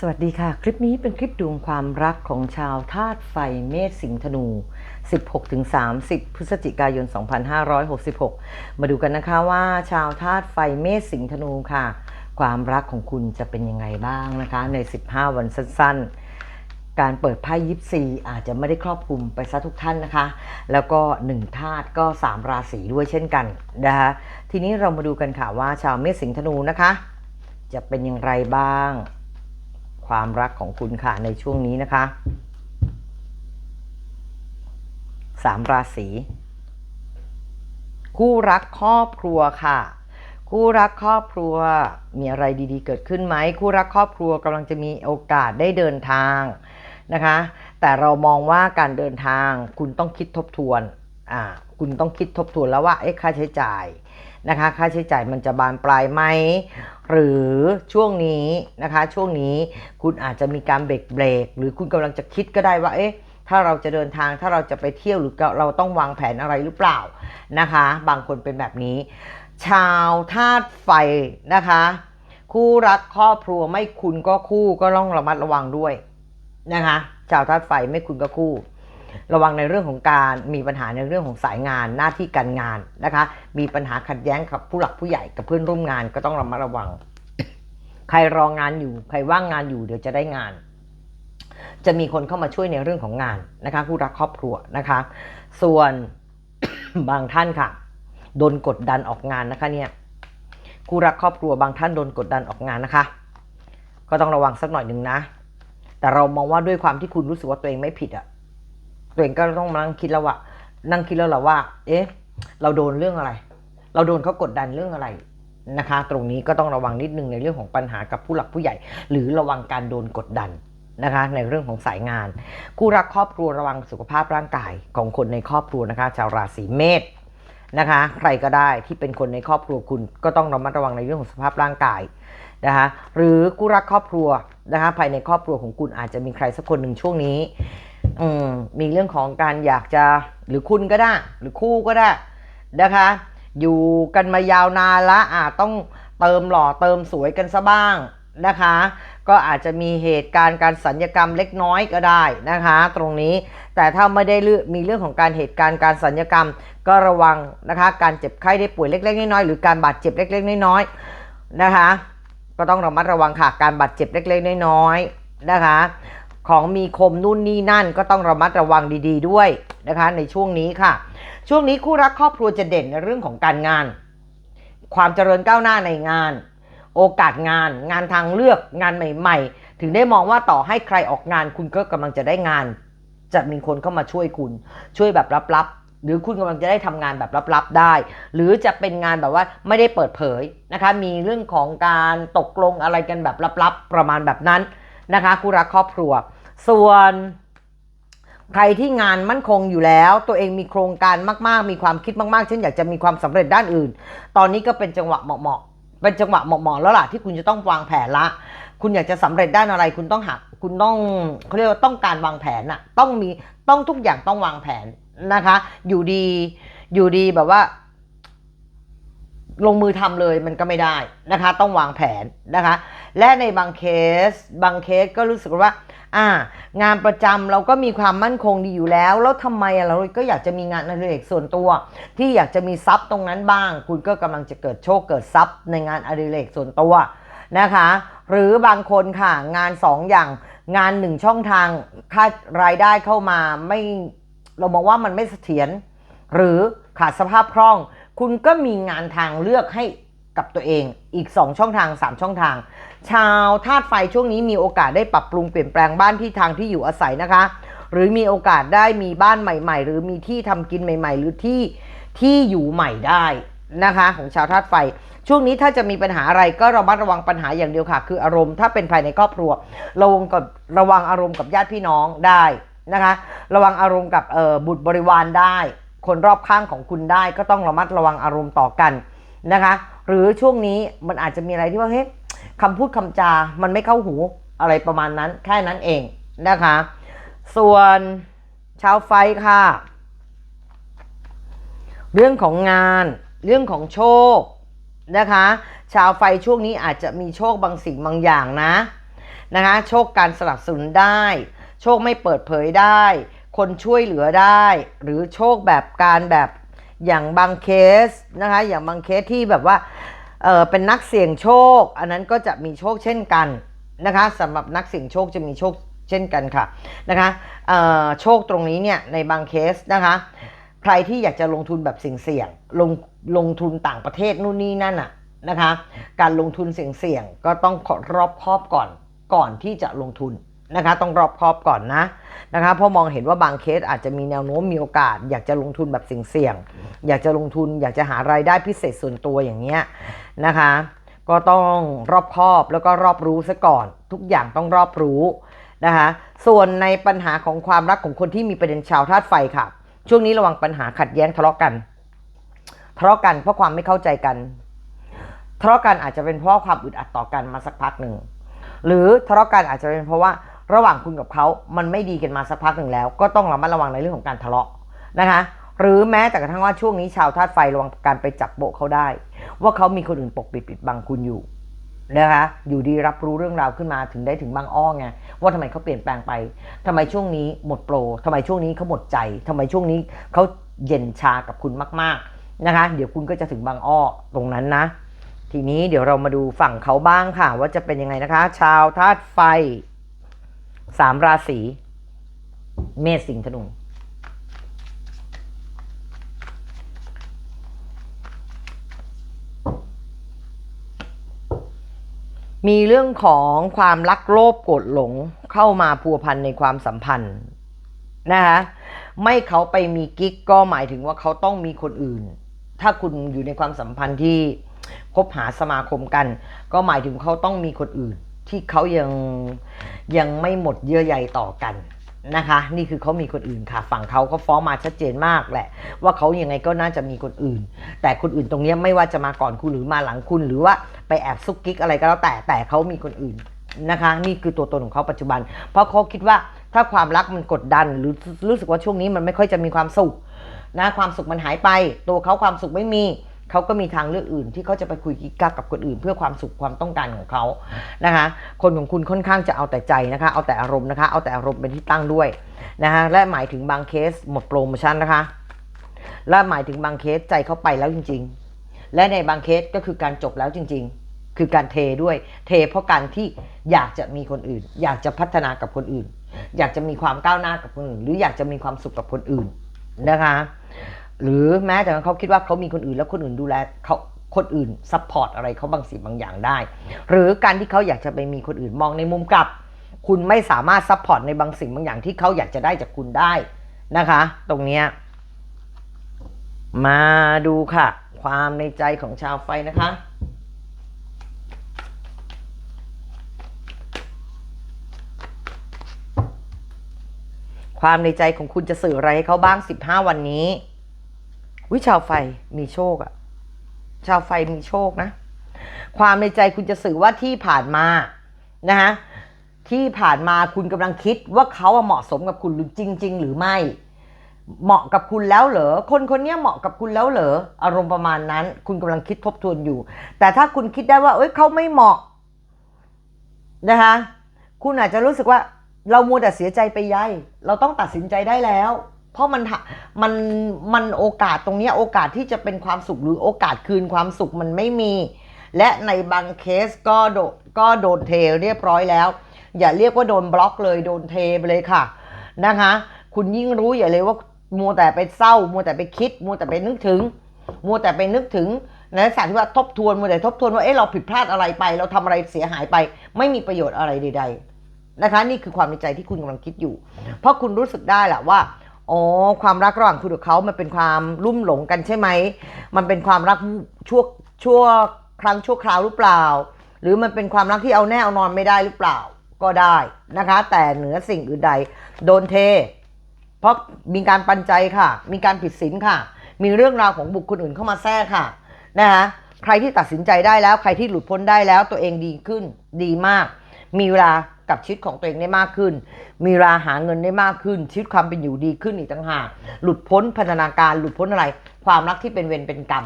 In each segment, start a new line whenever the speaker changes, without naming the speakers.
สวัสดีค่ะ คลิปนี้เป็นคลิปดวงความรักของชาวธาตุไฟเมษสิงห์ธนู 16-30 พฤศจิกายน 2566 มาดูกันนะคะว่า ชาวธาตุไฟเมษสิงห์ธนูค่ะ ความรักของคุณจะเป็นยังไงบ้างนะคะ ใน 15 วันสั้นๆ การเปิดไพ่ยิปซีอาจจะไม่ได้ครอบคลุมไปซะทุกท่านนะคะ แล้วก็ 1 ธาตุก็ 3 ราศีด้วยเช่นกันนะคะทีนี้เรามาดูกันค่ะว่าชาวเมษสิงห์ธนูนะคะ จะเป็นอย่างไรบ้าง ความรักของคุณค่ะในช่วงนี้นะคะสามราศีคู่รักครอบครัวค่ะ คู่รักครอบครัวมีอะไรดีๆ เกิดขึ้นไหมคู่รักครอบครัวกำลังจะมีโอกาสได้เดินทางนะคะ แต่เรามองว่าการเดินทางคุณต้องคิดทบทวน อ่าคุณต้องคิดทบทวนแล้วว่าเอ๊ะค่าใช้จ่ายนะคะ ค่าใช้จ่ายมันจะบานปลายไหมหรือช่วงนี้นะคะ ช่วงนี้คุณอาจจะมีการเบรกเบรกหรือคุณกำลังจะคิดก็ได้ว่าเอ๊ะถ้าเราจะเดินทางถ้าเราจะไปเที่ยวหรือเราต้องวางแผนอะไรหรือเปล่านะคะ บางคนเป็นแบบนี้ ชาวธาตุไฟนะคะ คู่รักครอบครัวไม่คุณก็คู่ก็ต้องระมัดระวังด้วยนะคะ ชาวธาตุไฟไม่คุณก็คู่ ระวังในเรื่องของการมีปัญหาในเรื่องของสายงานหน้าที่การงานนะคะ มีปัญหาขัดแย้งกับผู้หลักผู้ใหญ่กับเพื่อนร่วมงานก็ต้องระมัดระวัง ใครรองานอยู่ ใครว่างงานอยู่เดี๋ยวจะได้งาน จะมีคนเข้ามาช่วยในเรื่องของงานนะคะคู่รักครอบครัวนะคะ ส่วนบางท่านค่ะโดนกดดันออกงานนะคะเนี่ยคู่รักครอบครัวบางท่านโดนกดดันออกงานนะคะ ก็ต้องระวังสักหน่อยหนึ่งนะ แต่เรามองว่าด้วยความที่คุณรู้สึกว่าตัวเองไม่ผิดอะ ตัวเองก็ต้องมานั่งคิดแล้วว่านั่งคิดแล้วแหละว่า เอ๊ะ เราโดนเรื่องอะไร เราโดนเขากดดันเรื่องอะไรนะคะ ตรงนี้ก็ต้องระวังนิดนึงในเรื่องของปัญหากับผู้หลักผู้ใหญ่ หรือระวังการโดนกดดันนะคะในเรื่องของสายงาน คู่รักครอบครัวระวังสุขภาพร่างกายของคนในครอบครัวนะคะ ชาวราศีเมษนะคะ ใครก็ได้ที่เป็นคนในครอบครัวคุณก็ต้องระมัดระวังในเรื่องของสุขภาพร่างกายนะคะหรือคู่รักครอบครัวนะคะภายในครอบครัวของคุณอาจจะมีใครสักคนหนึ่งช่วงนี้ อืมมีเรื่องของการอยากจะหรือคุณก็ได้ หรือคู่ก็ได้นะคะ อยู่กันมายาวนานละอาจต้องเติมหล่อเติมสวยกันซะบ้างนะคะ ก็อาจจะมีเหตุการณ์การสัญญกรรมเล็กน้อยก็ได้นะคะ ตรงนี้แต่ถ้าไม่ได้มีเรื่องของการเหตุการณ์การสัญญกรรมก็ระวังนะคะ การเจ็บไข้ได้ป่วยเล็ก ๆ น้อยๆหรือการบาดเจ็บเล็ก ๆ น้อยๆนะคะ ก็ต้องระมัดระวังค่ะการบาดเจ็บเล็ก ๆ น้อยๆนะคะ ของมีคมนู่นนี่นั่น ก็ต้องระมัดระวังดี ๆ ด้วยนะคะ ในช่วงนี้ค่ะ ช่วงนี้คู่รักครอบครัวจะเด่นในเรื่องของการงาน ความเจริญก้าวหน้าในงาน โอกาสงาน งานทางเลือกงานใหม่ ๆ ถึงได้มองว่าต่อให้ใครออกงาน คุณก็กำลังจะได้งาน จะมีคนเข้ามาช่วยคุณ ช่วยแบบลับๆหรือคุณกำลังจะได้ทำงานแบบลับๆได้ หรือจะเป็นงานแบบว่าไม่ได้เปิดเผยนะคะ มีเรื่องของการตกลงอะไรกันแบบลับๆ ประมาณแบบนั้นนะคะคู่รักครอบครัว ส่วนใครที่งานมั่นคงอยู่แล้ว ตัวเองมีโครงการมากๆ มีความคิดมากๆเช่นอยากจะมีความสำเร็จด้านอื่น ตอนนี้ก็เป็นจังหวะเหมาะๆเป็นจังหวะเหมาะๆแล้วล่ะที่คุณจะต้องวางแผนละ คุณอยากจะสำเร็จด้านอะไร คุณต้องหักคุณต้องเขาเรียกว่าต้องการวางแผนอะต้องมีต้องทุกอย่างต้องวางแผนนะคะ อยู่ดีอยู่ดีแบบว่า ลงมือทำเลยมันก็ไม่ได้นะคะ ต้องวางแผนนะคะ และในบางเคส บางเคสก็รู้สึกว่า อ่างานประจำเราก็มีความมั่นคงดีอยู่แล้ว แล้วทำไมเราก็อยากจะมีงานอดิเรกส่วนตัว ที่อยากจะมีทรัพย์ตรงนั้นบ้าง คุณก็กำลังจะเกิดโชคเกิดทรัพย์ ในงานอดิเรกส่วนตัวนะคะ หรือบางคนค่ะงานสองอย่างงานหนึ่งช่องทางค่ารายได้เข้ามาไม่เรามองว่ามันไม่เสถียรหรือขาดสภาพคล่อง คุณก็มีงานทางเลือกให้ กับตัวเองอีก 2 ช่องทาง 3 ช่องทาง ชาวธาตุไฟช่วงนี้มีโอกาสได้ปรับปรุงเปลี่ยนแปลงบ้านที่ทางที่อยู่อาศัยนะคะ หรือมีโอกาสได้มีบ้านใหม่ ๆ หรือมีที่ทำกินใหม่ ๆ หรือที่ที่อยู่ใหม่ได้นะคะ ของชาวธาตุไฟ ช่วงนี้ถ้าจะมีปัญหาอะไรก็ระมัดระวังปัญหาอย่างเดียวค่ะ คืออารมณ์ถ้าเป็นภายในครอบครัวระวังกับระวังอารมณ์กับญาติพี่น้องได้นะคะ ระวังอารมณ์กับบุตรบริวารได้ คนรอบข้างของคุณได้ก็ต้องระมัดระวังอารมณ์ต่อกันนะคะ หรือช่วงนี้มันอาจจะมีอะไรที่ว่าเฮ้ยคำพูดคำจา มันไม่เข้าหูอะไรประมาณนั้น แค่นั้นเองนะคะ ส่วนชาวไฟค่ะ เรื่องของงาน เรื่องของโชคนะคะ ชาวไฟช่วงนี้อาจจะมีโชคบางสิ่งบางอย่างนะนะคะ โชคการสนับสนุนได้ โชคไม่เปิดเผยได้ คนช่วยเหลือได้ หรือโชคแบบการแบบ อย่างบางเคสนะคะอย่างบางเคสที่แบบว่าเออเป็นนักเสี่ยงโชค อันนั้นก็จะมีโชคเช่นกันนะคะสำหรับนักเสี่ยงโชคจะมีโชคเช่นกันค่ะนะคะโชคตรงนี้เนี่ยในบางเคสนะคะใครที่อยากจะลงทุนแบบเสี่ยงๆลงลงทุนต่างประเทศนู่นนี่นั่นอะนะคะ การลงทุนเสี่ยงๆก็ต้องรอบคอบก่อนก่อนที่จะลงทุน นะคะต้องรอบคอบก่อนนะนะคะเพราะมองเห็นว่าบางเคสอาจจะมีแนวโน้มมีโอกาส อยากจะลงทุนแบบเสี่ยงๆอยากจะลงทุนอยากจะหารายได้พิเศษส่วนตัวอย่างเงี้ยนะคะ ก็ต้องรอบคอบแล้วก็รอบรู้ซะก่อน ทุกอย่างต้องรอบรู้นะคะส่วนในปัญหาของความรักของคนที่มีประเด็นชาวธาตุไฟค่ะ ช่วงนี้ระวังปัญหาขัดแย้งทะเลาะกันทะเลาะกันเพราะความไม่เข้าใจกันทะเลาะกันอาจจะเป็นเพราะความอึดอัดต่อกันมาสักพักหนึ่งหรือทะเลาะกันอาจจะเป็นเพราะว่า ระหว่างคุณกับเขามันไม่ดีกันมาสักพักหนึ่งแล้ว ก็ต้องระมัดระวังในเรื่องของการทะเลาะนะคะหรือแม้แต่กระทั่งว่าช่วงนี้ชาวธาตุไฟระวังการไปจับโบเขาได้ ว่าเขามีคนอื่นปกปิดปิดบังคุณอยู่นะคะอยู่ดีรับรู้เรื่องราวขึ้นมาถึงได้ถึงบางอ้อไงว่าทำไมเขาเปลี่ยนแปลงไปทำไมช่วงนี้หมดโปรทำไมช่วงนี้เขาหมดใจทำไมช่วงนี้เขาเย็นชากับคุณมาก ๆนะคะ เดี๋ยวคุณก็จะถึงบางอ้อตรงนั้นนะ ทีนี้เดี๋ยวเรามาดูฝั่งเขาบ้างค่ะ ว่าจะเป็นยังไงนะคะ ชาวธาตุไฟ สามราศีเมษสิงห์ธนูมีเรื่องของความรักโลภโกรธหลงเข้ามาพัวพันในความสัมพันธ์นะคะไม่เขาไปมีกิ๊กก็หมายถึงว่าเขาต้องมีคนอื่น ถ้าคุณอยู่ในความสัมพันธ์ที่คบหาสมาคมกัน ก็หมายถึงเขาต้องมีคนอื่น ที่เขายังยังไม่หมดเยื่อใยต่อกันนะคะ นี่คือเขามีคนอื่นค่ะ ฝั่งเขาเขาฟ้องมาชัดเจนมากแหละ ว่าเขายังไงก็น่าจะมีคนอื่น แต่คนอื่นตรงนี้ไม่ว่าจะมาก่อนคุณหรือมาหลังคุณหรือว่าไปแอบซุกกิ๊กอะไรก็แล้วแต่แต่เขามีคนอื่นนะคะ นี่คือตัวตนของเขาปัจจุบัน เพราะเขาคิดว่าถ้าความรักมันกดดัน หรือรู้สึกว่าช่วงนี้มันไม่ค่อยจะมีความสุขนะความสุขมันหายไป ตัวเขาความสุขไม่มี เขาก็มีทางเลือกอื่นที่เขาจะไปคุยกิ๊กกักกับคนอื่น เพื่อความสุขความต้องการของเขานะคะ คนของคุณค่อนข้างจะเอาแต่ใจนะคะ เอาแต่อารมณ์นะคะ เอาแต่อารมณ์เป็นที่ตั้งด้วยนะคะและหมายถึงบางเคสหมดโปรโมชั่นนะคะ และหมายถึงบางเคสใจเขาไปแล้วจริง ๆ และในบางเคสก็คือการจบแล้วจริง ๆ คือการเทด้วย เทเพราะการที่อยากจะมีคนอื่น อยากจะพัฒนากับคนอื่น อยากจะมีความก้าวหน้ากับคนอื่น หรืออยากจะมีความสุขกับคนอื่นนะคะ หรือแม้แต่เขาคิดว่าเขามีคนอื่นแล้วคนอื่นดูแลเขาคนอื่นซัพพอร์ตอะไรเขาบางสิ่งบางอย่างได้ หรือการที่เขาอยากจะไปมีคนอื่นมองในมุมกลับ คุณไม่สามารถซัพพอร์ตในบางสิ่งบางอย่างที่เขาอยากจะได้จากคุณได้นะคะ ตรงเนี้ยมาดูค่ะ ความในใจของชาวไฟนะคะความในใจของคุณจะสื่ออะไรให้เขาบ้าง 15 วันนี้ วิชาวไฟมีโชคอะชาวไฟมีโชคนะ ความในใจคุณจะสื่อว่าที่ผ่านมานะฮะที่ผ่านมาคุณกำลังคิดว่าเขาเหมาะสมกับคุณหรือจริง ๆ หรือไม่ เหมาะกับคุณแล้วเหรอคนคนนี้เหมาะกับคุณแล้วเหรออารมณ์ประมาณนั้น คุณกำลังคิดทบทวนอยู่ แต่ถ้าคุณคิดได้ว่า เอ้ยเขาไม่เหมาะนะคะคุณอาจจะรู้สึกว่า เรามัวแต่เสียใจไปยัยเราต้องตัดสินใจได้แล้ว เพราะมันมันมันโอกาสตรงนี้โอกาสที่จะเป็นความสุขหรือโอกาสคืนความสุขมันไม่มี และในบางเคสก็โดก็โดนเทเรียบร้อยแล้ว อย่าเรียกว่าโดนบล็อกเลยโดนเทไปเลยค่ะนะคะ คุณยิ่งรู้อย่าเลยว่ามัวแต่ไปเศร้ามัวแต่ไปคิดมัวแต่ไปนึกถึงมัวแต่ไปนึกถึงในสถานที่ว่าทบทวนมัวแต่ทบทวนว่าเอ๊ะเราผิดพลาดอะไรไป เราทำอะไรเสียหายไป ไม่มีประโยชน์อะไรใด ๆ นะคะ นี่คือความในใจที่คุณกำลังคิดอยู่ เพราะคุณรู้สึกได้แหละว่า อ๋อความรักระหว่างคุณกับเขามันเป็นความลุ่มหลงกันใช่ไหม มันเป็นความรักชั่วชั่วครั้งชั่วคราวหรือเปล่า หรือมันเป็นความรักที่เอาแน่เอานอนไม่ได้หรือเปล่าก็ได้นะคะ แต่เหนือสิ่งอื่นใดโดนเท เพราะมีการปันใจค่ะ มีการผิดศีลค่ะ มีเรื่องราวของบุคคลอื่นเข้ามาแทรกค่ะนะคะใครที่ตัดสินใจได้แล้ว ใครที่หลุดพ้นได้แล้วตัวเองดีขึ้นดีมาก มีเวลา กับชีวิตของตัวเองได้มากขึ้น มีเวลาหาเงินได้มากขึ้น ชีวิตความเป็นอยู่ดีขึ้นอีกต่างหาก หลุดพ้นพัฒนาการ หลุดพ้นอะไร ความรักที่เป็นเวรเป็นกรรม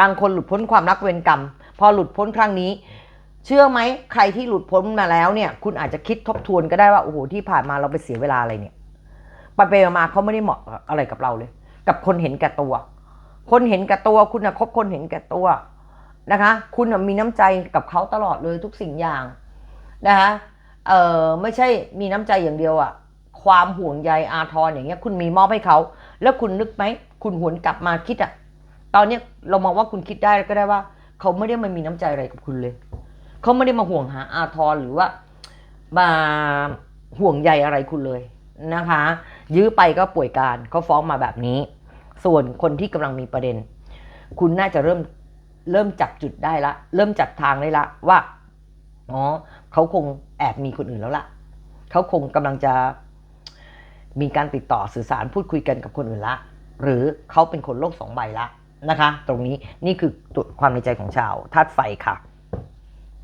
บางคนหลุดพ้นความรักเวรกรรม พอหลุดพ้นครั้งนี้ เชื่อไหมใครที่หลุดพ้นมาแล้วเนี่ย คุณอาจจะคิดทบทวนก็ได้ว่าโอ้โหที่ผ่านมาเราไปเสียเวลาอะไรเนี่ยไปไปมาเขาไม่ได้เหมาะอะไรกับเราเลย กับคนเห็นแก่ตัว คนเห็นแก่ตัว คุณนะคบคนเห็นแก่ตัวนะคะ คุณมีน้ำใจกับเขาตลอดเลยทุกสิ่งอย่างนะคะ เออไม่ใช่มีน้ำใจอย่างเดียวอะความห่วงใยอาทรอย่างเงี้ย คุณมีมอบให้เขา แล้วคุณนึกไหมคุณหวนกลับมาคิดอะตอนเนี้ยเรามองว่าคุณคิดได้ก็ได้ว่า เขาไม่ได้มามีน้ำใจอะไรกับคุณเลย เขาไม่ได้มาห่วงหาอาทรหรือว่ามาห่วงใยอะไรคุณเลยนะคะ ยื้อไปก็ป่วยการเขาฟ้องมาแบบนี้ ส่วนคนที่กำลังมีประเด็น คุณน่าจะเริ่มเริ่มจับจุดได้ละ เริ่มจับทางได้ละว่าอ๋อ เขาคงแอบมีคนอื่นแล้วล่ะ เขาคงกำลังจะมีการติดต่อสื่อสารพูดคุยกันกับคนอื่นละ หรือเขาเป็นคนโลกสองใบละนะคะ ตรงนี้นี่คือความในใจของชาวธาตุไฟค่ะ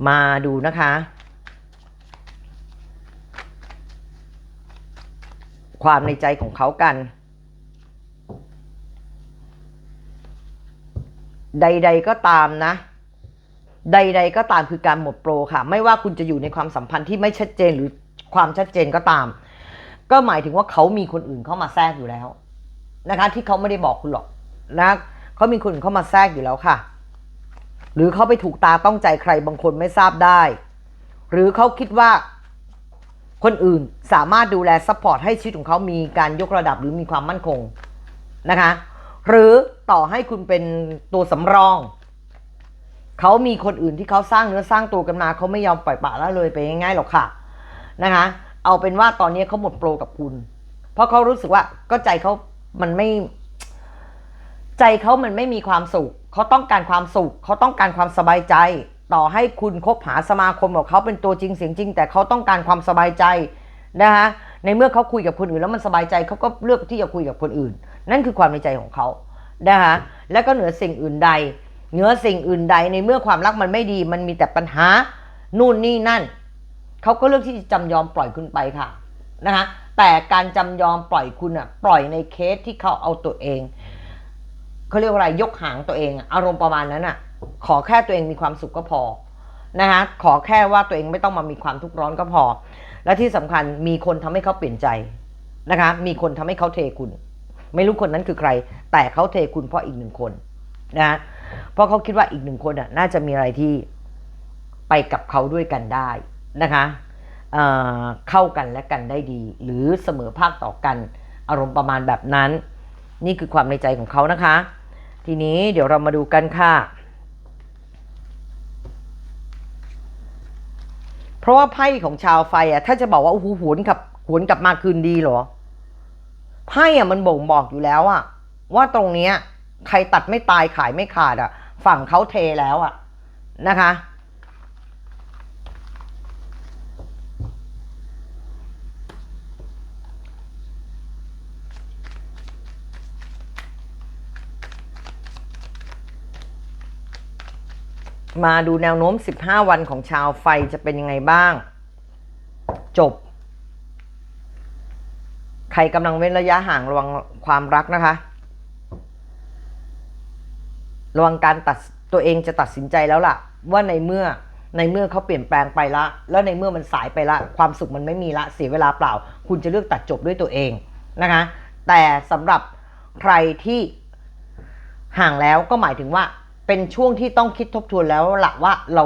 มาดูนะคะ ความในใจของเขากัน ใด ๆก็ตามนะ ใด ๆ ก็ตามคือการหมดโปรค่ะ ไม่ว่าคุณจะอยู่ในความสัมพันธ์ที่ไม่ชัดเจนหรือความชัดเจนก็ตาม ก็หมายถึงว่าเขามีคนอื่นเข้ามาแทรกอยู่แล้วนะคะ ที่เขาไม่ได้บอกคุณหรอกนะเขามีคนอื่นเข้ามาแทรกอยู่แล้วค่ะ หรือเขาไปถูกตาต้องใจใครบางคนไม่ทราบได้ หรือเขาคิดว่าคนอื่นสามารถดูแลซัพพอร์ตให้ชีวิตของเขามีการยกระดับหรือมีความมั่นคงนะคะ หรือต่อให้คุณเป็นตัวสำรอง เขามีคนอื่นที่เขาสร้างเนื้อสร้างตัวกันมาเขาไม่ยอมปล่อยปละละเลยไปง่ายๆหรอกค่ะนะคะเอาเป็นว่าตอนนี้เขาหมดโปรกับคุณ เพราะเขารู้สึกว่าก็ใจเขามันไม่ ใจเขามันไม่มีความสุขเขาต้องการความสุขเขาต้องการความสบายใจ ต่อให้คุณคบหาสมาคมกับเขาเป็นตัวจริงเสียงจริง แต่เขาต้องการความสบายใจนะคะในเมื่อเขาคุยกับคนอื่นแล้วมันสบายใจเขาก็เลือกที่จะคุยกับคนอื่น นั่นคือความในใจของเขานะคะแล้วก็เหนือสิ่งอื่นใด เหนือสิ่งอื่นใดในเมื่อความรักมันไม่ดี มันมีแต่ปัญหานู่นนี่นั่นเขาก็เลือกที่จะจำยอมปล่อยคุณไปค่ะนะคะแต่การจำยอมปล่อยคุณอะปล่อยในเคสที่เขาเอาตัวเองเขาเรียกว่าอะไรยกหางตัวเองอารมณ์ประมาณนั้นอะขอแค่ตัวเองมีความสุขก็พอนะคะขอแค่ว่าตัวเองไม่ต้องมามีความทุกข์ร้อนก็พอ และที่สำคัญมีคนทำให้เขาเปลี่ยนใจนะคะมีคนทำให้เขาเทคุณ ไม่รู้คนนั้นคือใคร แต่เขาเทคุณเพราะอีกหนึ่งคนนะ เพราะเขาคิดว่าอีกหนึ่งคนน่าจะมีอะไรที่ไปกับเขาด้วยกันได้นะคะเเข้ากันและกันได้ดี หรือเสมอภาคต่อกันอารมณ์ประมาณแบบนั้น นี่คือความในใจของเขานะคะ ทีนี้เดี๋ยวเรามาดูกันค่ะ เพราะว่าไพ่ของชาวไฟอะถ้าจะบอกว่าโอ้โหหวนกับหวนกลับมาคืนดีเหรอไพ่อะมันบ่งบอกอยู่แล้วอะว่าตรงเนี้ย ใครตัดไม่ตายขายไม่ขาดอะ ฝั่งเขาเทแล้วอะนะคะ มาดูแนวโน้ม 15 วันของชาวไฟจะเป็นยังไงบ้าง จบ ใครกำลังเว้นระยะห่างระวังความรักนะคะ ระวังการตัดตัวเองจะตัดสินใจแล้วล่ะ ว่าในเมื่อในเมื่อเขาเปลี่ยนแปลงไปละ แล้วในเมื่อมันสายไปละ ความสุขมันไม่มีละเสียเวลาเปล่า คุณจะเลือกตัดจบด้วยตัวเองนะคะ แต่สำหรับใครที่ห่างแล้วก็หมายถึงว่าเป็นช่วงที่ต้องคิดทบทวนแล้วละว่าเรา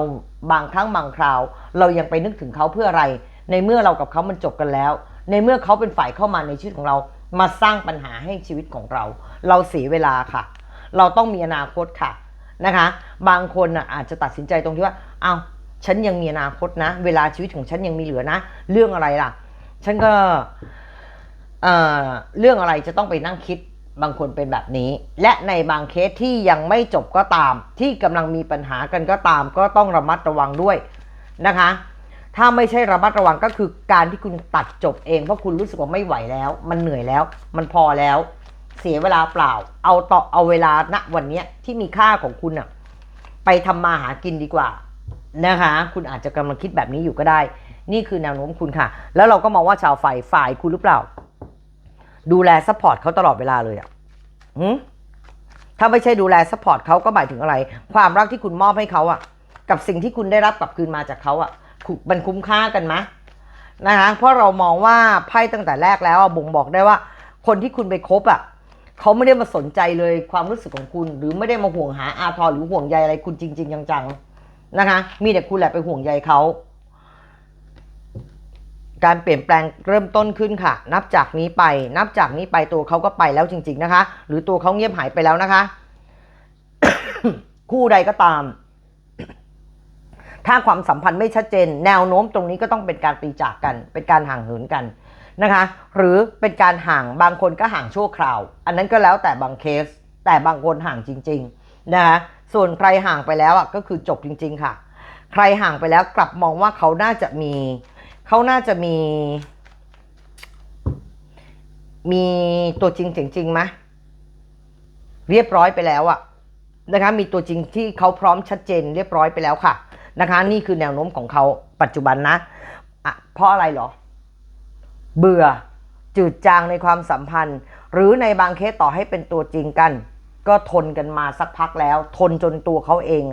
บางครั้งบางคราว เรายังไปนึกถึงเขาเพื่ออะไร ในเมื่อเรากับเขามันจบกันแล้ว ในเมื่อเขาเป็นฝ่ายเข้ามาในชีวิตของเรา มาสร้างปัญหาให้ชีวิตของเรา เราเสียเวลาค่ะ เราต้องมีอนาคตค่ะนะคะ บางคนน่ะอาจจะตัดสินใจตรงที่ว่าเอา้าฉันยังมีอนาคตนะ เวลาชีวิตของฉันยังมีเหลือนะ เรื่องอะไรล่ะ ฉันก็เอ่อเรื่องอะไรจะต้องไปนั่งคิดบางคนเป็นแบบนี้ และในบางเคสที่ยังไม่จบก็ตาม ที่กำลังมีปัญหากันก็ตาม ก็ต้องระมัดระวังด้วยนะคะ ถ้าไม่ใช่ระมัดระวังก็คือการที่คุณตัดจบเองเพราะคุณรู้สึกว่าไม่ไหวแล้ว มันเหนื่อยแล้ว มันพอแล้ว เสียเวลาเปล่า เอาต่อเอาเวลาณวันเนี้ยที่มีค่าของคุณอะไปทำมาหากินดีกว่านะคะ คุณอาจจะกำลังคิดแบบนี้อยู่ก็ได้ นี่คือแนวโน้มคุณค่ะ แล้วเราก็มองว่าชาวฝ่ายฝ่ายคุณหรือเปล่า ดูแลซัพพอร์ตเขาตลอดเวลาเลยอะหืมถ้าไม่ใช่ดูแลซัพพอร์ตเขาก็หมายถึงอะไร ความรักที่คุณมอบให้เขาอะกับสิ่งที่คุณได้รับกลับคืนมาจากเขาอะมันคุ้มค่ากันไหมนะคะเพราะเรามองว่าไพ่ตั้งแต่แรกแล้วบ่งบอกได้ว่า คนที่คุณไปคบอะ เขาไม่ได้มาสนใจเลยความรู้สึกของคุณ หรือไม่ได้มาห่วงหาอาทรหรือห่วงใยอะไรคุณจริง ๆ จังๆนะคะ มีแต่คุณแหละไปห่วงใยเขาการเปลี่ยนแปลงเริ่มต้นขึ้นค่ะ นับจากนี้ไป นับจากนี้ไปตัวเขาก็ไปแล้วจริง ๆนะคะ หรือตัวเขาเงียบหายไปแล้วนะคะ คู่ใดก็ตาม ถ้าความสัมพันธ์ไม่ชัดเจน แนวโน้มตรงนี้ก็ต้องเป็นการตีจากกัน เป็นการห่างเหินกัน นะคะ หรือเป็นการห่างบางคนก็ห่างชั่วคราว อันนั้นก็แล้วแต่บางเคส แต่บางคนห่างจริงๆนะคะส่วนใครห่างไปแล้วอะก็คือจบจริง ๆ ค่ะ ใครห่างไปแล้วกลับมองว่าเขาน่าจะมีเขาน่าจะมี มีตัวจริงจริงๆไหมเรียบร้อยไปแล้วอะนะคะมีตัวจริงที่เขาพร้อมชัดเจนเรียบร้อยไปแล้วค่ะนะคะ นี่คือแนวโน้มของเขาปัจจุบันนะอะเพราะอะไรเหรอ เบื่อ จืดจางในความสัมพันธ์ หรือในบางเคสต่อให้เป็นตัวจริงกัน ก็ทนกันมาสักพักแล้ว ทนจนตัวเขาเอง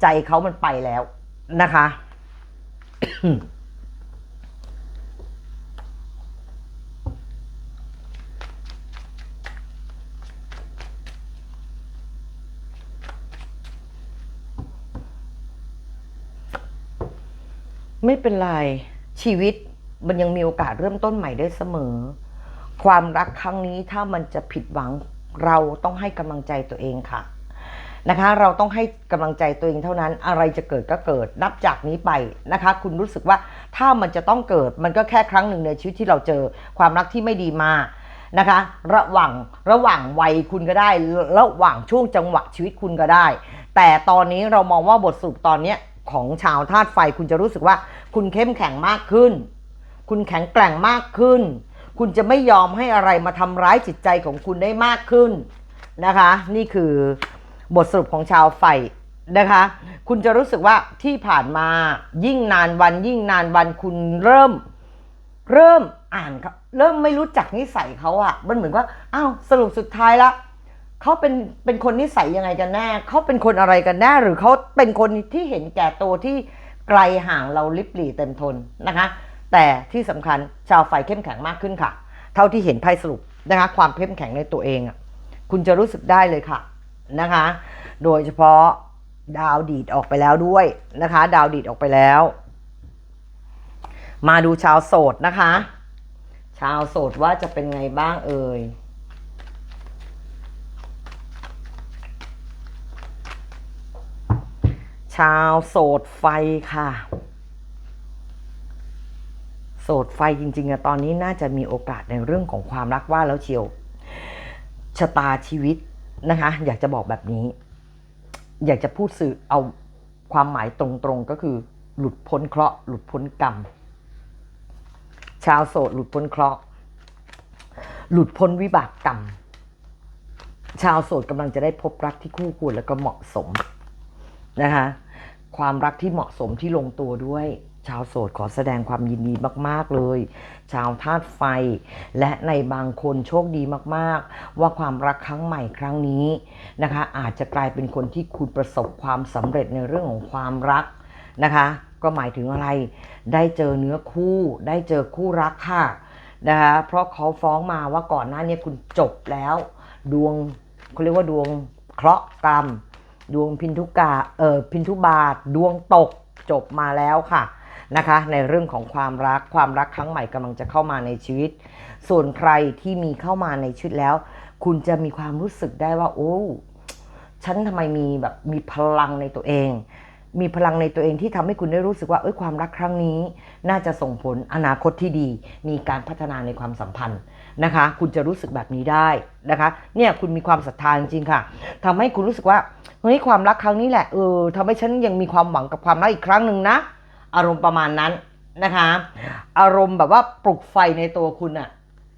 ใจเขามันไปแล้วนะคะ ไม่เป็นไรชีวิต มันยังมีโอกาสเริ่มต้นใหม่ได้เสมอ ความรักครั้งนี้ถ้ามันจะผิดหวังเราต้องให้กำลังใจตัวเองค่ะนะคะ เราต้องให้กำลังใจตัวเองเท่านั้นอะไรจะเกิดก็เกิด นับจากนี้ไปนะคะ คุณรู้สึกว่าถ้ามันจะต้องเกิดมันก็แค่ครั้งหนึ่งในชีวิตที่เราเจอความรักที่ไม่ดีมานะคะ ระหว่างระหว่างวัยคุณก็ได้ ระหว่างช่วงจังหวะชีวิตคุณก็ได้ แต่ตอนนี้เรามองว่าบทสรุปตอนนี้ของชาวธาตุไฟคุณจะรู้สึกว่าคุณเข้มแข็งมากขึ้น คุณแข็งแกร่งมากขึ้น คุณจะไม่ยอมให้อะไรมาทำร้ายจิตใจของคุณได้มากขึ้นนะคะ นี่คือบทสรุปของชาวไฟนะคะ คุณจะรู้สึกว่าที่ผ่านมายิ่งนานวัน ยิ่งนานวันคุณเริ่ม เริ่มอ่านเขาเริ่มไม่รู้จักนิสัยเขาอะมันเหมือนว่าอ้าวสรุปสุดท้ายละเขาเป็นเป็นคนนิสัยยังไงกันแน่เขาเป็นคนอะไรกันแน่ หรือเขาเป็นคนที่เห็นแก่ตัวที่ไกลห่างเราลิบหลี่เต็มทนนะคะ แต่ที่สำคัญชาวไฟเข้มแข็งมากขึ้นค่ะ เท่าที่เห็นไพ่สรุปนะคะ ความเข้มแข็งในตัวเองอะคุณจะรู้สึกได้เลยค่ะนะคะ โดยเฉพาะดาวดีดออกไปแล้วด้วยนะคะ ดาวดีดออกไปแล้ว มาดูชาวโสดนะคะ ชาวโสดว่าจะเป็นไงบ้างเอ่ยชาวโสดไฟค่ะ โสดไฟจริงๆอะตอนนี้น่าจะมีโอกาสในเรื่องของความรักว่าแล้วเชียวชะตาชีวิตนะคะ อยากจะบอกแบบนี้ อยากจะพูดสื่อเอาความหมายตรงๆก็คือ หลุดพ้นเคราะห์หลุดพ้นกรรม ชาวโสดหลุดพ้นเคราะห์หลุดพ้นวิบากกรรม ชาวโสดกำลังจะได้พบรักที่คู่ควรแล้วก็เหมาะสมนะคะ ความรักที่เหมาะสมที่ลงตัวด้วย ชาวโสดขอแสดงความยินดีมาก ๆ เลย ชาวธาตุไฟ และในบางคนโชคดีมาก ๆ ว่าความรักครั้งใหม่ครั้งนี้นะคะ อาจจะกลายเป็นคนที่คุณประสบความสำเร็จในเรื่องของความรักนะคะ ก็หมายถึงอะไร ได้เจอเนื้อคู่ ได้เจอคู่รักค่ะนะคะ เพราะเขาฟ้องมาว่าก่อนหน้านี้คุณจบแล้ว ดวงเขาเรียกว่าดวงเคราะห์กรรม ดวงพินทุกาเออพินทุบาทดวงตกจบมาแล้วค่ะ นะคะ ในเรื่องของความรักความรักครั้งใหม่กำลังจะเข้ามาในชีวิต ส่วนใครที่มีเข้ามาในชีวิตแล้ว คุณจะมีความรู้สึกได้ว่า โอ้ฉันทำไมมีแบบมีพลังในตัวเอง มีพลังในตัวเองที่ทำให้คุณได้รู้สึกว่าเอ้ยความรักครั้งนี้ น่าจะส่งผลอนาคตที่ดี มีการพัฒนาในความสัมพันธ์นะคะ คุณจะรู้สึกแบบนี้ได้นะคะ เนี่ยคุณมีความศรัทธาจริงค่ะทำให้คุณรู้สึกว่าเฮ้ยความรักครั้งนี้แหละเออทำให้ฉันยังมีความหวังกับความรักอีกครั้งหนึ่งนะ อารมณ์ประมาณนั้นนะคะ อารมณ์แบบว่าปลุกไฟในตัวคุณอะ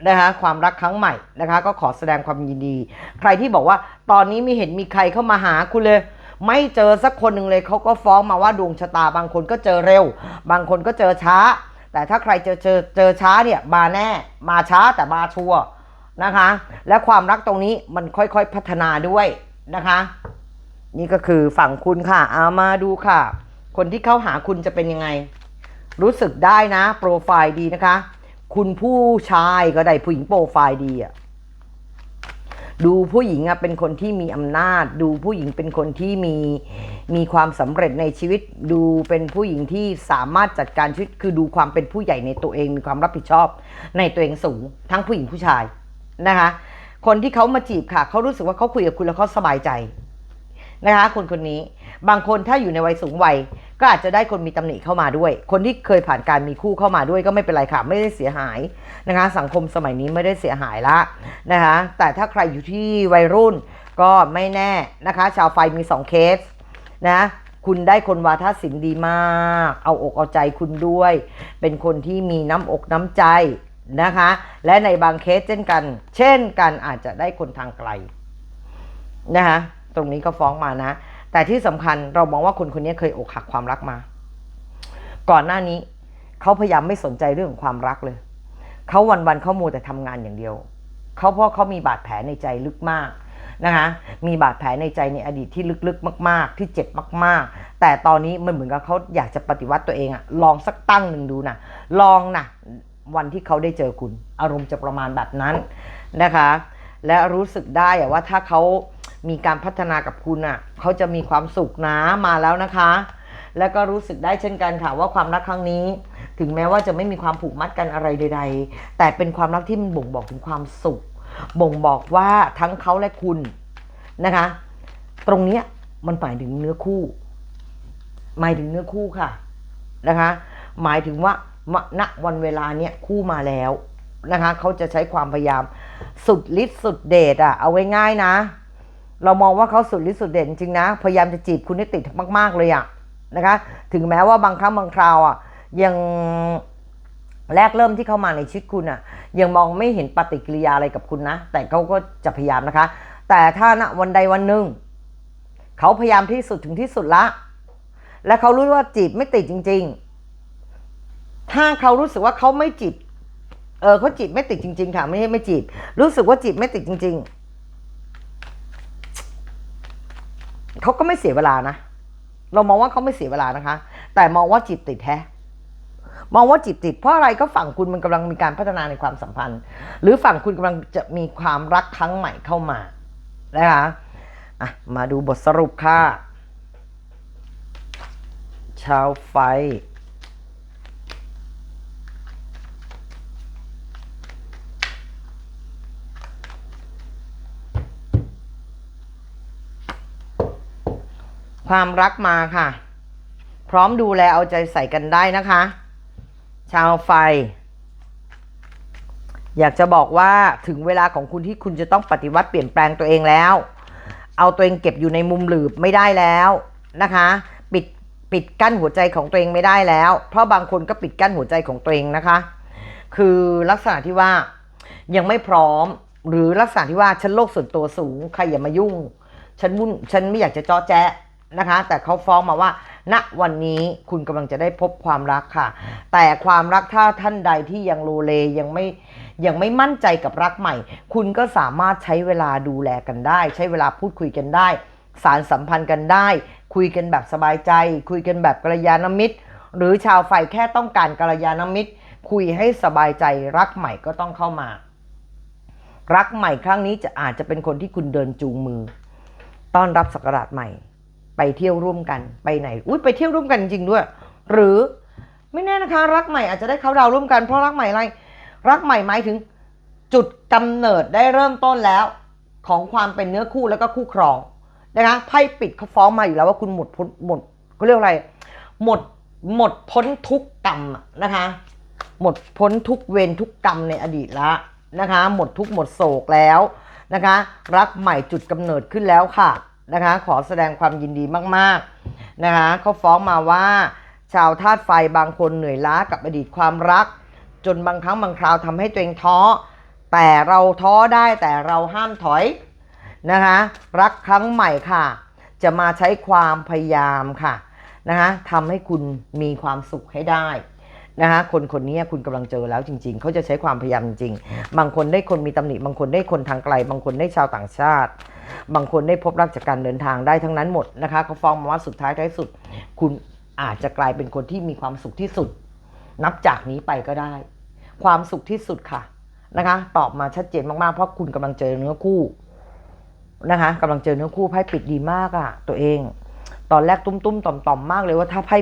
นะคะความรักครั้งใหม่นะคะ ก็ขอแสดงความยินดี ใครที่บอกว่าตอนนี้ไม่เห็นมีใครเข้ามาหาคุณเลย ไม่เจอสักคนหนึ่งเลยเขาก็ฟ้องมาว่าดวงชะตาบางคนก็เจอเร็ว บางคนก็เจอช้า แต่ถ้าใครเจอเจอเจอช้าเนี่ยมาแน่ มาช้าแต่มาชัวร์นะคะ และความรักตรงนี้มันค่อยๆพัฒนาด้วยนะคะ นี่ก็คือฝั่งคุณค่ะเอามาดูค่ะ คนที่เข้าหาคุณจะเป็นยังไง รู้สึกได้นะโปรไฟล์ดีนะคะ คุณผู้ชายก็ได้ผู้หญิงโปรไฟล์ดีอะดูผู้หญิงอะเป็นคนที่มีอำนาจ ดูผู้หญิงเป็นคนที่มีมีความสำเร็จในชีวิต ดูเป็นผู้หญิงที่สามารถจัดการชีวิต คือดูความเป็นผู้ใหญ่ในตัวเองมีความรับผิดชอบ ในตัวเองสูง ทั้งผู้หญิงผู้ชายนะคะ คนที่เขามาจีบค่ะเขารู้สึกว่าเขาคุยกับคุณแล้วเขาสบายใจ นะคะคนคนนี้บางคนถ้าอยู่ในวัยสูงวัย ก็อาจจะได้คนมีตำหนิเข้ามาด้วย คนที่เคยผ่านการมีคู่เข้ามาด้วยก็ไม่เป็นไรค่ะ ไม่ได้เสียหายนะคะ สังคมสมัยนี้ไม่ได้เสียหายละนะคะ แต่ถ้าใครอยู่ที่วัยรุ่นก็ไม่แน่นะคะ ชาวไฟมี2เคสนะคุณได้คนวาทศิลป์ดีมาก เอาอกเอาใจคุณด้วย เป็นคนที่มีน้ำอกน้ำใจนะคะ และในบางเคสเช่นกัน เช่นกันอาจจะได้คนทางไกลนะคะ ตรงนี้ก็ฟ้องมานะ แต่ที่สำคัญเรามองว่าคนคนนี้เคยอกหักความรักมา ก่อนหน้านี้เขาพยายามไม่สนใจเรื่องของความรักเลย เขาวันๆเขาโมวแต่ทำงานอย่างเดียว เขาเพราะเขามีบาดแผลในใจลึกมากนะคะ มีบาดแผลในใจในอดีตที่ลึกๆ มาก ๆ ที่เจ็บมาก ๆ แต่ตอนนี้มันเหมือนกับเขาอยากจะปฏิวัติตัวเองอะลองสักตั้งหนึ่งดูนะ ลองนะวันที่เขาได้เจอคุณ อารมณ์จะประมาณแบบนั้นนะคะ และรู้สึกได้อะว่าถ้าเขา มีการพัฒนากับคุณอะเขาจะมีความสุขนะมาแล้วนะคะ แล้วก็รู้สึกได้เช่นกันค่ะว่าความรักครั้งนี้ ถึงแม้ว่าจะไม่มีความผูกมัดกันอะไรใด ๆ แต่เป็นความรักที่มันบ่งบอกถึงความสุข บ่งบอกว่าทั้งเขาและคุณนะคะ ตรงเนี้ยมันหมายถึงเนื้อคู่ หมายถึงเนื้อคู่ค่ะนะคะ หมายถึงว่าณวันเวลาเนี้ยคู่มาแล้วนะคะเขาจะใช้ความพยายามสุดฤทธิ์สุดเดชอะเอาไว้ง่ายนะ เรามองว่าเขาสุดฤทธิ์สุดเดชจริงนะ พยายามจะจีบคุณให้ติดมาก ๆ เลยอะนะคะ ถึงแม้ว่าบางครั้งบางคราวอะยังแรกเริ่มที่เข้ามาในชีวิตคุณอะยังมองไม่เห็นปฏิกิริยาอะไรกับคุณนะ แต่เขาก็จะพยายามนะคะ แต่ถ้าณวันใดวันหนึ่งเขาพยายามที่สุดถึงที่สุดละ และเขารู้ว่าจีบไม่ติดจริง ๆ ถ้าเขารู้สึกว่าเขาไม่จีบ เออเขาจีบไม่ติดจริง ๆ ค่ะ ไม่ใช่ไม่จีบ รู้สึกว่าจีบไม่ติดจริง ๆ เขาก็ไม่เสียเวลานะ เรามองว่าเขาไม่เสียเวลานะคะ แต่มองว่าจีบติดแท้มองว่าจีบติดเพราะอะไรก็ฝั่งคุณมันกำลังมีการพัฒนาในความสัมพันธ์ หรือฝั่งคุณกำลังจะมีความรักครั้งใหม่เข้ามานะคะอะมาดูบทสรุปค่ะ ชาวไฟ ความรักมาค่ะ พร้อมดูแลเอาใจใส่กันได้นะคะ ชาวไฟ อยากจะบอกว่าถึงเวลาของคุณที่คุณจะต้องปฏิวัติเปลี่ยนแปลงตัวเองแล้ว เอาตัวเองเก็บอยู่ในมุมหลืบไม่ได้แล้วนะคะ ปิดปิดกั้นหัวใจของตัวเองไม่ได้แล้ว เพราะบางคนก็ปิดกั้นหัวใจของตัวเองนะคะ คือลักษณะที่ว่ายังไม่พร้อมหรือลักษณะที่ว่าฉันโลกส่วนตัวสูงใครอย่ามายุ่ง ฉันวุ่นฉันไม่อยากจะเจาะแจ๊ะ นะคะ แต่เขาฟ้องมาว่าณวันนี้คุณกำลังจะได้พบความรักค่ะ แต่ความรักถ้าท่านใดที่ยังโลเลยังไม่ยังไม่มั่นใจกับรักใหม่ คุณก็สามารถใช้เวลาดูแลกันได้ ใช้เวลาพูดคุยกันได้ สารสัมพันธ์กันได้ คุยกันแบบสบายใจ คุยกันแบบกัลยาณมิตร หรือชาวไฟแค่ต้องการกัลยาณมิตร คุยให้สบายใจรักใหม่ก็ต้องเข้ามา รักใหม่ครั้งนี้จะอาจจะเป็นคนที่คุณเดินจูงมือ ต้อนรับศักราชใหม่ ไปเที่ยวร่วมกันไปไหนอุ้ยไปเที่ยวร่วมกันจริงด้วย หรือไม่แน่นะคะ รักใหม่อาจจะได้เขาดาวร่วมกันเพราะรักใหม่อะไร รักใหม่หมายถึงจุดกำเนิดได้เริ่มต้นแล้ว ของความเป็นเนื้อคู่แล้วก็คู่ครองนะคะไพ่ปิดเขาฟ้องมาอยู่แล้วว่าคุณหมดพ้นหมดเขาเรียกอะไร หมดหมดพ้นทุกกรรมนะคะ หมดพ้นทุกเวรทุกกรรมในอดีตล้วนะคะ หมดทุกหมดโศกแล้วนะคะ รักใหม่จุดกำเนิดขึ้นแล้วค่ะ นะคะ ขอแสดงความยินดีมากๆนะคะเขาฟ้องมาว่า ชาวธาตุไฟบางคนเหนื่อยล้ากับอดีตความรัก จนบางครั้งบางคราวทำให้ตัวเองท้อ แต่เราท้อได้แต่เราห้ามถอยนะคะ รักครั้งใหม่ค่ะ จะมาใช้ความพยายามค่ะนะคะทำให้คุณมีความสุขให้ได้นะคะคนคนนี้คุณกำลังเจอแล้วจริง ๆ เขาจะใช้ความพยายามจริง บางคนได้คนมีตำหนิ บางคนได้คนทางไกล บางคนได้ชาวต่างชาติ บางคนได้พบรักจากการเดินทางได้ทั้งนั้นหมดนะคะเขาฟ้องมาว่าสุดท้ายท้ายสุด คุณอาจจะกลายเป็นคนที่มีความสุขที่สุด นับจากนี้ไปก็ได้ ความสุขที่สุดค่ะนะคะ ตอบมาชัดเจนมากๆเพราะคุณกำลังเจอเนื้อคู่นะคะกำลังเจอเนื้อคู่ไพ่ปิดดีมากอะตัวเอง ตอนแรกตุ้มๆต่อมๆมากเลยว่าถ้าไพ่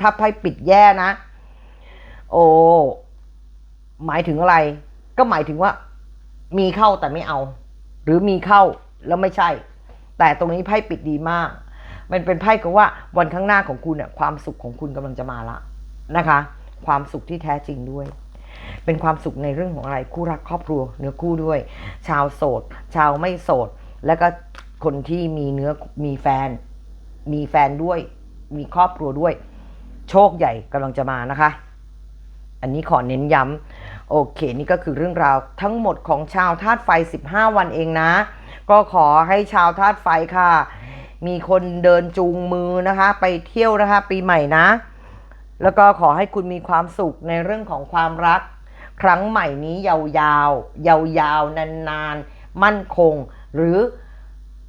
ถ้าไพ่ปิดแย่นะ โอ้หมายถึงอะไร ก็หมายถึงว่า มีเข้าแต่ไม่เอา หรือมีเข้า แล้วไม่ใช่ แต่ตรงนี้ไพ่ปิดดีมาก มันเป็นไพ่กับว่าวันข้างหน้าของคุณเนี่ยความสุขของคุณกำลังจะมาละนะคะ ความสุขที่แท้จริงด้วย เป็นความสุขในเรื่องของอะไรคู่รักครอบครัว เนื้อคู่ด้วย ชาวโสด ชาวไม่โสด แล้วก็คนที่มีเนื้อมีแฟน มีแฟนด้วย มีครอบครัวด้วย โชคใหญ่กำลังจะมานะคะ อันนี้ขอเน้นย้ำ โอเค นี่ก็คือเรื่องราวทั้งหมดของชาวธาตุไฟ 15 วันเองนะ ก็ขอให้ชาวธาตุไฟค่ะ มีคนเดินจูงมือนะคะ ไปเที่ยวนะคะ ปีใหม่นะ แล้วก็ขอให้คุณมีความสุขในเรื่องของความรัก ครั้งใหม่นี้ยาวๆ ยาวๆ นานๆ มั่นคง หรือ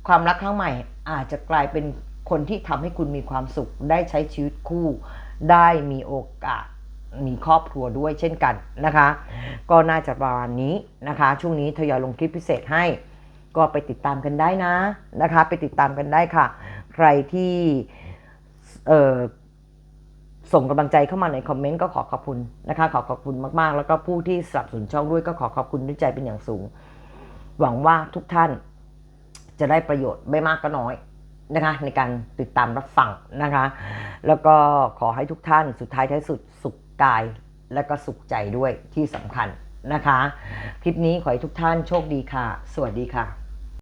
ความรักครั้งใหม่อาจจะกลายเป็นคนที่ทำให้คุณมีความสุข ได้ใช้ชีวิตคู่ ได้มีโอกาส มีครอบครัวด้วยเช่นกันนะคะ ก็น่าจะประมาณนี้นะคะ ช่วงนี้ทยอยลงคลิปพิเศษให้ ก็ไปติดตามกันได้นะนะคะ ไปติดตามกันได้ค่ะ ใครที่เส่งกำลังใจเข้ามาในคอมเมนต์ก็ขอขอบคุณนะคะ ขอขอบคุณมากๆ แล้วก็ผู้ที่สนับสนุนช่องด้วยก็ขอขอบคุณด้วยใจเป็นอย่างสูง หวังว่าทุกท่านจะได้ประโยชน์ไม่มากก็น้อยนะคะในการติดตามรับฟังนะคะ แล้วก็ขอให้ทุกท่านสุดท้ายท้ายสุดสุข กายและก็สุขใจด้วยที่สำคัญนะคะ คลิปนี้ขอให้ทุกท่านโชคดีค่ะ สวัสดีค่ะ